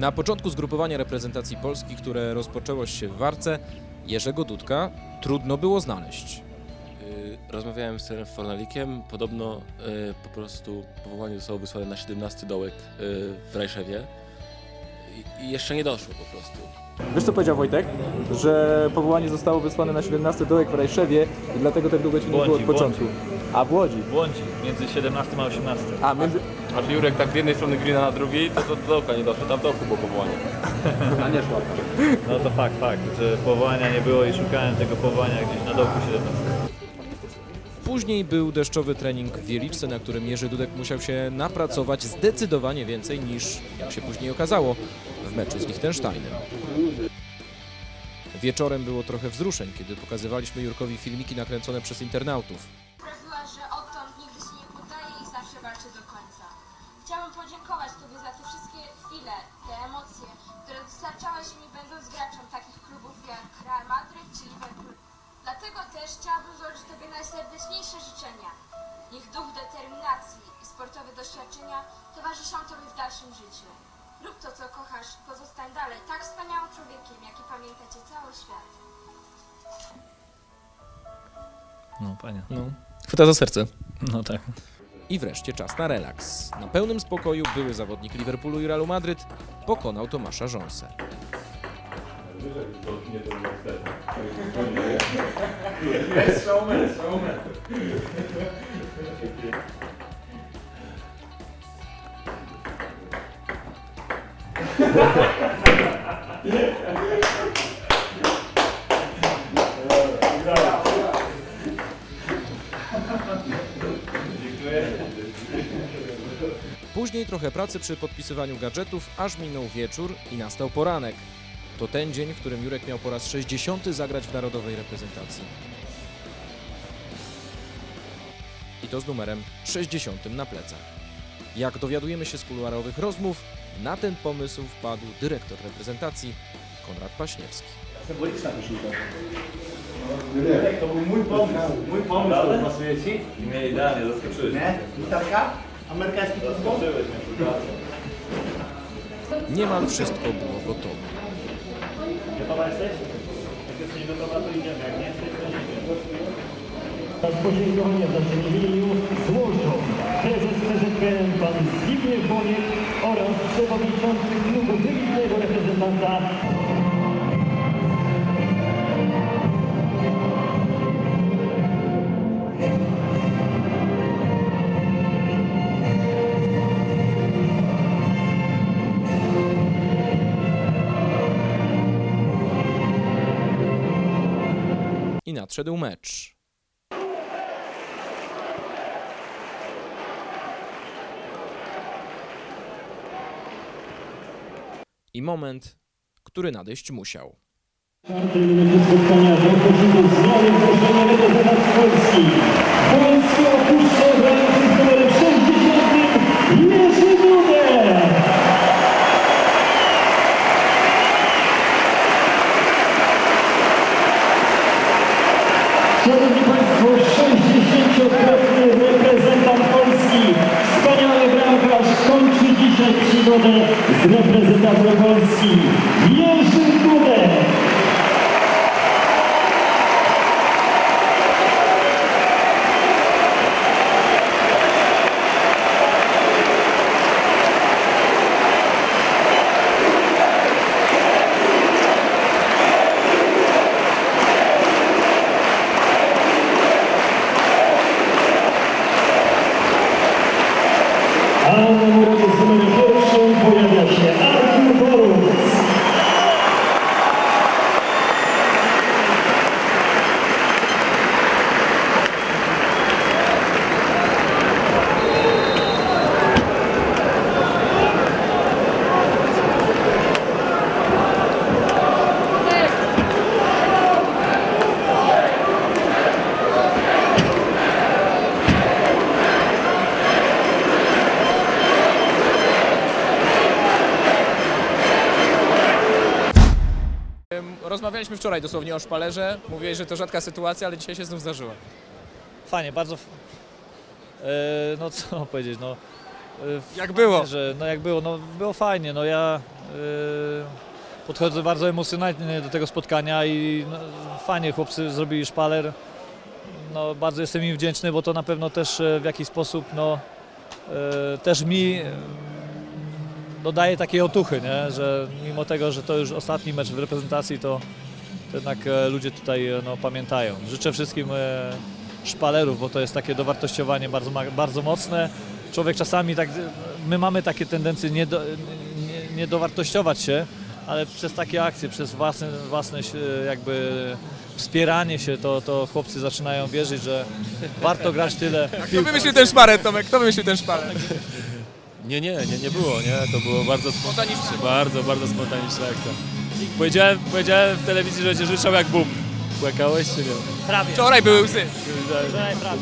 Na początku zgrupowania reprezentacji Polski, które rozpoczęło się w Warce, Jerzego Dudka trudno było znaleźć. Y, Rozmawiałem z trenerem Fornalikiem. Podobno y, po prostu powołanie zostało wysłane na 17 dołek y, w Rajszewie. I, jeszcze nie doszło po prostu. Wiesz co powiedział Wojtek? Że powołanie zostało wysłane na 17 dołek w Rajszewie i dlatego tak długo ci nie było od Błądzi, początku. A w Łodzi. Błądzi między 17 a 18. A między... A że Jurek tak z jednej strony Greena na drugiej, to do dołka nie doszło. Tam dołku było powołanie. No to fakt, fakt, że powołania nie było i szukałem tego powołania gdzieś na dołku 17. Później był deszczowy trening w Wieliczce, na którym Jerzy Dudek musiał się napracować zdecydowanie więcej niż, jak się później okazało, w meczu z Liechtensteinem. Wieczorem było trochę wzruszeń, kiedy pokazywaliśmy Jurkowi filmiki nakręcone przez internautów. Walczy do końca. Chciałabym podziękować Tobie za te wszystkie chwile, te emocje, które dostarczałeś mi będąc graczem takich klubów jak Real Madryt czy Liverpool. Dlatego też chciałabym złożyć Tobie najserdeczniejsze życzenia. Niech duch determinacji i sportowe doświadczenia towarzyszą Tobie w dalszym życiu. Rób to, co kochasz, pozostań dalej tak wspaniałym człowiekiem, jaki pamięta Cię cały świat. No panie. No, chwyta za serce. No tak. I wreszcie czas na relaks. Na pełnym spokoju były zawodnik Liverpoolu i Realu Madryt pokonał Tomasza Rząsę. Później trochę pracy przy podpisywaniu gadżetów, aż minął wieczór i nastał poranek. To ten dzień, w którym Jurek miał po raz 60 zagrać w narodowej reprezentacji. I to z numerem 60 na plecach. Jak dowiadujemy się z kuluarowych rozmów, na ten pomysł wpadł dyrektor reprezentacji Konrad Paśniewski. To był mój pomysł, mój pomysł, pasuje Ci? Mnie idealnie zaskoczyłeś. Nie? Gitarka? Amerykański futbol? Niemal wszystko było gotowe. Gotowa jesteś? Jak jesteś gotowa, to idziemy. Jak nie jesteś, to nie idziemy. Podziękowania w naszym imieniu złożą prezes PZPN pan Zbigniew Boniek oraz przewodniczący klubu wybitnego reprezentanta nadszedł mecz. I moment, który nadejść musiał. czwartej minuty spotkania w Polski. Szanowni Państwo, 60-krotny reprezentant Polski, wspaniały bramkarz, kończy dzisiaj przygodę z reprezentacją Polski. Jerzy Dudek. A na numerze z numerem pierwszym pojawia się Rozmawialiśmy wczoraj dosłownie o szpalerze. Mówiłeś, że to rzadka sytuacja, ale dzisiaj się znów zdarzyła. Fajnie, bardzo... f- E, no co powiedzieć, no... w- Jak było? Że, no jak było, no było fajnie, no ja y, podchodzę bardzo emocjonalnie do tego spotkania i no, fajnie chłopcy zrobili szpaler. No bardzo jestem im wdzięczny, bo to na pewno też e, w jakiś sposób no, e, też mi e, dodaje takiej otuchy, nie? że mimo tego, że to już ostatni mecz w reprezentacji, to, jednak e, ludzie tutaj e, no, pamiętają. Życzę wszystkim e, szpalerów, bo to jest takie dowartościowanie bardzo, bardzo mocne. Człowiek czasami tak, my mamy takie tendencje nie, do, nie, nie dowartościować się, ale przez takie akcje, przez własne, własne jakby wspieranie się, to, to chłopcy zaczynają wierzyć, że warto grać tyle Kto wymyślił ten szpalet, Tomek? Kto wymyślił ten szpalet? Nie, nie, nie, nie było, nie? To było bardzo Spontaniczne. bardzo, bardzo spontaniczna akcja. Powiedziałem, powiedziałem w telewizji, że będzie rzucał jak bum. Płakałeś czy nie? Prawie. Wczoraj były łzy. Wczoraj prawie.